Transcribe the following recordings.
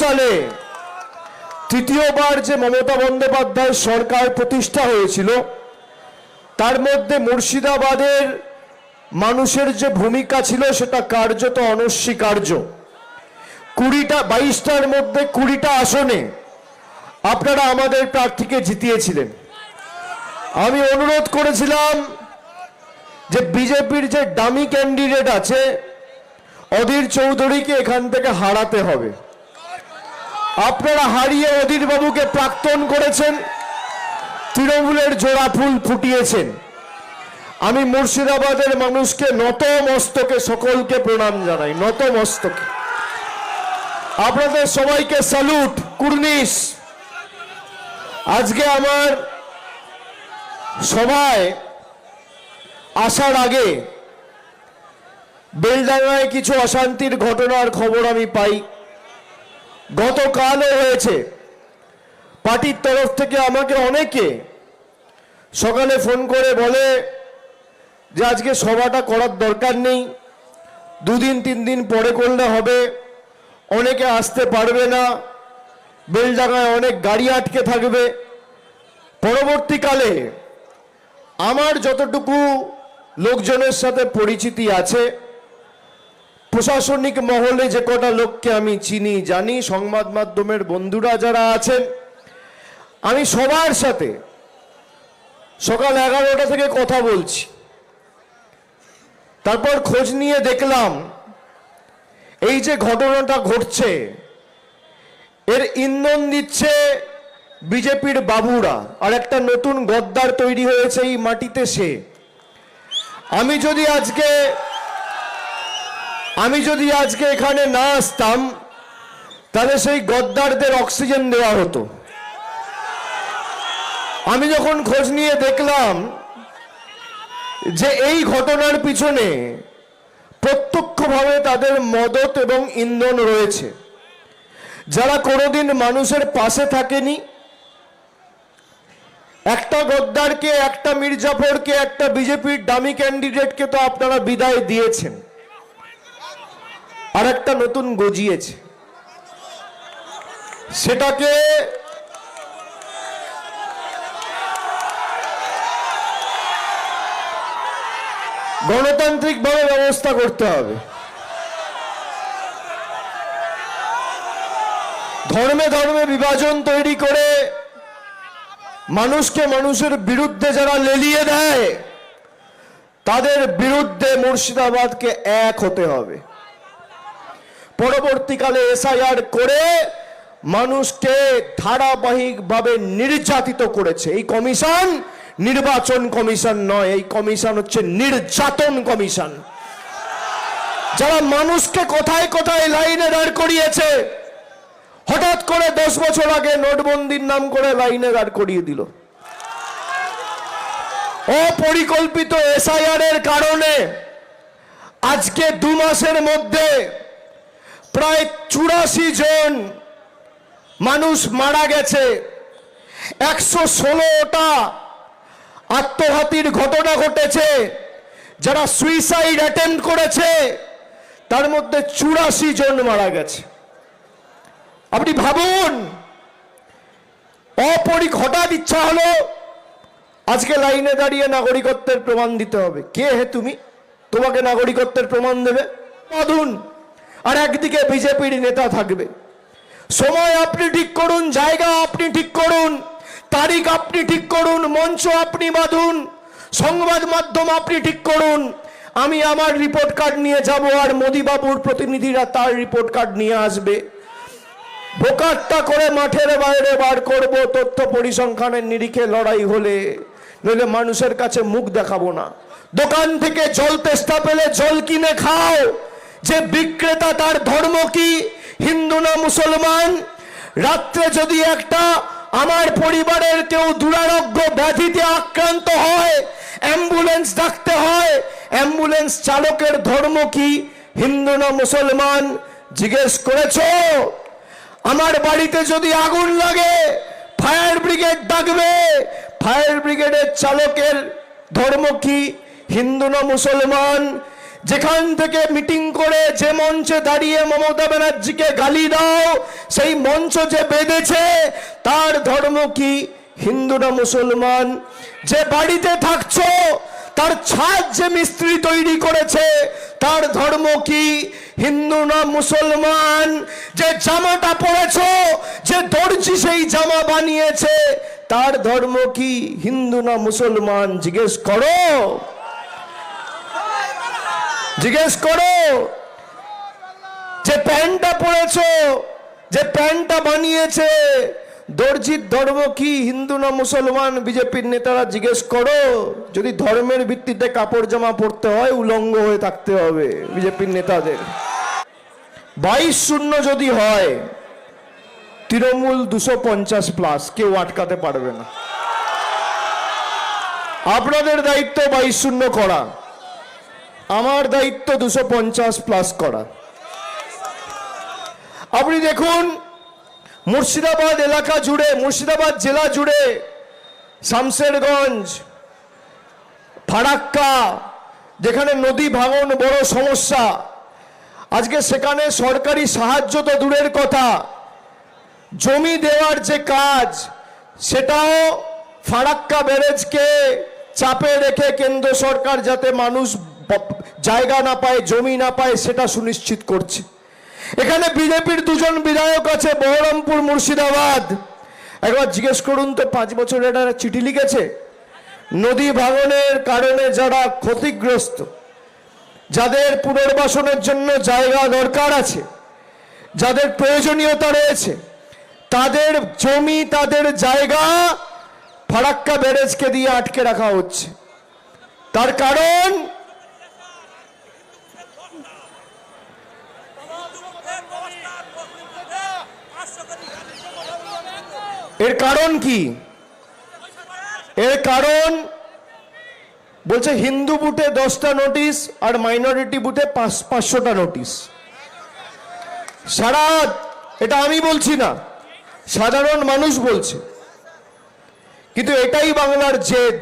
সালে তৃতীয়বার যে মমতা বন্দ্যোপাধ্যায় সরকার প্রতিষ্ঠা হয়েছিল, তার মধ্যে মুর্শিদাবাদের মানুষের যে ভূমিকা ছিল সেটা কার্যত অনস্বীকার্য। কুড়িটা, বাইশটার মধ্যে কুড়িটা আসনে আপনারা আমাদের প্রার্থীকে জিতিয়েছিলেন। আমি অনুরোধ করেছিলাম যে বিজেপির যে ডামি ক্যান্ডিডেট আছে অধীর চৌধুরীকে এখান থেকে হারাতে হবে। আপনারা হারিয়ে অধীর বাবুকে প্রাক্তন করেছেন, তৃণমূলের জোড়া ফুল ফুটিয়েছেন। আমি মুর্শিদাবাদের মানুষকে নত মস্তকে সকলকে প্রণাম জানাই নত মস্তকে আপনাদের সবাইকে স্যালুট, কুর্নিশ। আজকে আমার সভায় আসার আগে বেলডাঙ্গায় কিছু অশান্তির ঘটনার খবর আমি পাই। গতকালও হয়েছে। পার্টির তরফ থেকে আমাকে অনেকে সকালে ফোন করে বলে যে আজকে সভাটা করার দরকার নেই, দুদিন, তিন দিন পরে করলে হবে, অনেকে আসতে পারবে না, বেলডাঙ্গায় অনেক গাড়ি আটকে থাকবে। পরবর্তীকালে আমার যতটুকু লোকজনের সাথে পরিচিতি আছে প্রশাসনিক মহলে যে কটা লোককে আমি চিনি, জানি, সংবাদ মাধ্যমের বন্ধুরা যারা আছেন, আমি সবার সাথে সকাল এগারোটা থেকে কথা বলছি। তারপর খোঁজ নিয়ে দেখলাম, এই যে ঘটনাটা ঘটছে, এর ইন্ধন দিচ্ছে বিজেপির বাবুরা, আর একটা নতুন গদ্দার তৈরি হয়েছে এই মাটিতে সে। আমি যদি আজকে আমি যদি আজকে এখানে না আসতাম, তাহলে সেই গদ্দারদের অক্সিজেন দেওয়া হতো। আমি যখন খোঁজ নিয়ে দেখলাম যে এই ঘটনার পিছনে প্রত্যক্ষভাবে তাদের মদত এবং ইন্ধন রয়েছে, যারা কোনোদিন মানুষের পাশে থাকেনি। একটা গদ্দারকে, একটা মির্জাফরকে, একটা বিজেপির দামি ক্যান্ডিডেটকে তো আপনারা বিদায় দিয়েছেন। আর একটা নতুন গজিয়েছে। সেটাকে গণতান্ত্রিকভাবে ব্যবস্থা করতে হবে। ধর্মে ধর্মে বিভাজন তৈরি করে মানুষকে মানুষের বিরুদ্ধে যারা লেলিয়ে দেয়, তাদের বিরুদ্ধে মুর্শিদাবাদকে এক হতে হবে। পরবর্তীকালে এসআইআর করে মানুষকে ধারাবাহিকভাবে নির্যাতিত করেছে। এই কমিশন নির্বাচন কমিশন নয়, এই কমিশন হচ্ছে নির্যাতন কমিশন। যারা মানুষকে কোথায় কোথায় লাইনে দাঁড় করিয়েছে, হঠাৎ করে দশ বছর আগে নোটবন্দির নাম করে লাইনে দাঁড় করিয়ে দিল। অপরিকল্পিত এসআইআর এর কারণে আজকে দু মাসের মধ্যে প্রায় চুরাশি জন মানুষ মারা গেছে। একশো ষোলোটা আত্মঘাতীর ঘটনা ঘটেছে। যারা সুইসাইড অ্যাটেম্প করেছে, তার মধ্যে চুরাশি জন মারা গেছে। আপনি ভাবুন অপরি হঠাৎ ইচ্ছা হলো আজকে লাইনে দাঁড়িয়ে নাগরিকত্বের প্রমাণ দিতে হবে। কে হে তুমি? তোমাকে নাগরিকত্বের প্রমাণ দেবে। মধুন আর একদিকে বিজেপির নেতা থাকবে। সময় আপনি ঠিক করুন, জায়গা আপনি ঠিক করুন, তারিখ আপনি ঠিক করুন, মঞ্চ আপনি বাঁধুন, সংবাদ মাধ্যম আপনি ঠিক করুন। আমি আমার রিপোর্ট কার্ড নিয়ে যাব আর মোদিবাবুর প্রতিনিধিরা তার রিপোর্ট কার্ড নিয়ে আসবে। বোকারটা করে মাঠের বাইরে বার করব, তথ্য পরিসংখ্যানের নিরিখে লড়াই হলে। নইলে মানুষের কাছে মুখ দেখাবো না। দোকান থেকে জল তেষ্টা পেলে জল কিনে খাও। যে বিক্রেতা তার ধর্ম কি? হিন্দু না মুসলমান? রাত্রে যদি একটা আমার পরিবারের কেউ দুরারোগ্য ব্যাধিতে আক্রান্ত হয়, অ্যাম্বুলেন্স ডাকতে হয়, অ্যাম্বুলেন্স চালকের ধর্ম কি? হিন্দু না মুসলমান? জিজ্ঞেস করেছ? আমার বাড়িতে যদি আগুন লাগে, ফায়ার ব্রিগেড ডাকবে। ফায়ার ব্রিগেডের চালকের ধর্ম কি? হিন্দু না মুসলমান? যেখান থেকে মিটিং করে যে মঞ্চে দাঁড়িয়ে মমতা ব্যানার্জিকে গালি দাও, সেই মঞ্চ যে বেঁধেছে, তার ধর্ম কি? হিন্দু না মুসলমান? যে বাড়িতে থাকছো, তার ছাদ যে মিস্ত্রি তৈরি করেছে, তার ধর্ম কি? হিন্দু না মুসলমান? যে জামাটা পরেছো, যে দর্জি সেই জামা বানিয়েছে, তার ধর্ম কি? হিন্দু না মুসলমান? জিজ্ঞেস করো। জিজ্ঞেস করো, যে প্যান্টটা পরেছো, যে প্যান্টটা বানিয়েছে, দর্জির ধর্ম কি, হিন্দু না মুসলমান, বিজেপির নেতারা জিজ্ঞেস করো। যদি ধর্মের ভিত্তিতে কাপড় জামা পরতে হয়, উলঙ্গ হয়ে থাকতে হবে বিজেপির নেতাদের। বাইশ শূন্য যদি হয়, তৃণমূল দুশো পঞ্চাশ প্লাস কেউ আটকাতে পারবে না। আপনাদের দায়িত্ব বাইশ শূন্য করা। আমার দায়িত্ব দুশো পঞ্চাশ প্লাস করা। আপনি দেখুন, মুর্শিদাবাদ এলাকা জুড়ে, মুর্শিদাবাদ জেলা জুড়ে, শামশেরগঞ্জ, ফারাক্কা, যেখানে নদী ভাঙন বড় সমস্যা, আজকে সেখানে সরকারি সাহায্য তো দূরের কথা। জমি দেওয়ার যে কাজ, সেটাও ফারাক্কা ব্যারেজকে চাপে রেখে কেন্দ্র সরকার যাতে মানুষ জায়গা না পায়, জমি না পায়, সেটা সুনিশ্চিত করছে। এখানে বিজেপির দুজন বিধায়ক আছে, বহরমপুর মুর্শিদাবাদ। একবার জিজ্ঞেস করুন তো, পাঁচ বছর এটা চিঠি লিখেছে? নদী ভাঙনের কারণে যারা ক্ষতিগ্রস্ত, যাদের পুনর্বাসনের জন্য জায়গা দরকার আছে, যাদের প্রয়োজনীয়তা রয়েছে, তাদের জমি, তাদের জায়গা ফারাক্কা ব্যারেজকে দিয়ে আটকে রাখা হচ্ছে। তার কারণ এর কারণ কি? এর কারণ বলছে হিন্দু বুথে দশটা নোটিশ আর মাইনরিটি বুথে পাঁচ, পাঁচশোটা নোটিশ। সারা এটা আমি বলছি না, সাধারণ মানুষ বলছে। কিন্তু এটাই বাংলার জেদ।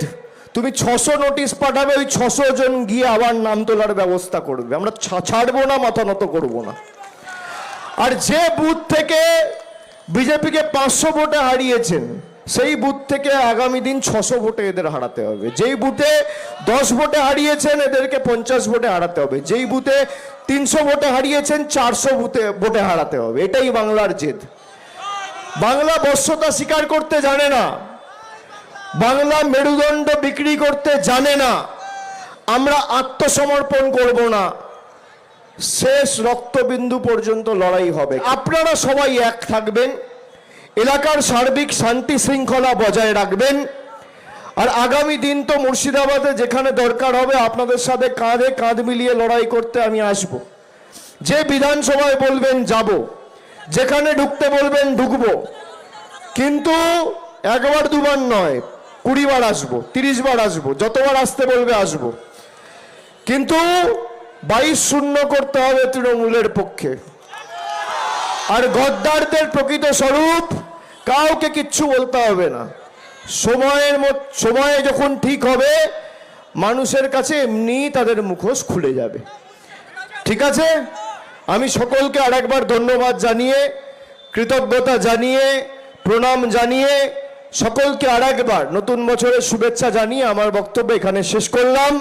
তুমি ছশো নোটিশ পাঠাবে, ওই ছশো জন গিয়ে আবার নাম তোলার ব্যবস্থা করবে। আমরা ছাড়বো না, মাথা নত করব না। আর যে বুথ থেকে বিজেপিকে পাঁচশো ভোটে হারিয়েছেন। সেই বুথ থেকে আগামী দিন ছশো ভোটে এদের হারাতে হবে। যেই বুথে দশ ভোটে হারিয়েছেন, এদেরকে পঞ্চাশ ভোটে হারাতে হবে। যেই বুথে তিনশো ভোটে হারিয়েছেন, চারশো ভোটে ভোটে হারাতে হবে। এটাই বাংলার জেদ। বাংলা বর্ষতা স্বীকার করতে জানে না। বাংলা মেরুদণ্ড বিক্রি করতে জানে না। আমরা আত্মসমর্পণ করব না। শেষ রক্তবিন্দু পর্যন্ত লড়াই হবে। আপনারা সবাই এক থাকবেন, এলাকার সার্বিক শান্তি শৃঙ্খলা বজায় রাখবেন। আর আগামী দিন তো মুর্শিদাবাদে যেখানে দরকার হবে, আপনাদের সাথে কাঁধে কাঁধ মিলিয়ে লড়াই করতে আমি আসব। যে বিধানসভায় বলবেন যাব, যেখানে ঢুকতে বলবেন ঢুকবো। কিন্তু একবার দুবার নয়, কুড়ি বার আসব, তিরিশ বার আসব, যতবার আসতে বলবে আসব। কিন্তু বাইশ শূন্য করতে হবে তৃণমূলের পক্ষে। আর গদ্দারদের প্রকৃত স্বরূপ কাউকে কিচ্ছু বলতে হবে না। সময়ের সময়ে যখন ঠিক হবে, মানুষের কাছে এমনি তাদের মুখোশ খুলে যাবে। ঠিক আছে? আমি সকলকে আরেকবার ধন্যবাদ জানিয়ে, কৃতজ্ঞতা জানিয়ে, প্রণাম জানিয়ে, সকলকে আরেকবার নতুন বছরের শুভেচ্ছা জানিয়ে আমার বক্তব্য এখানে শেষ করলাম।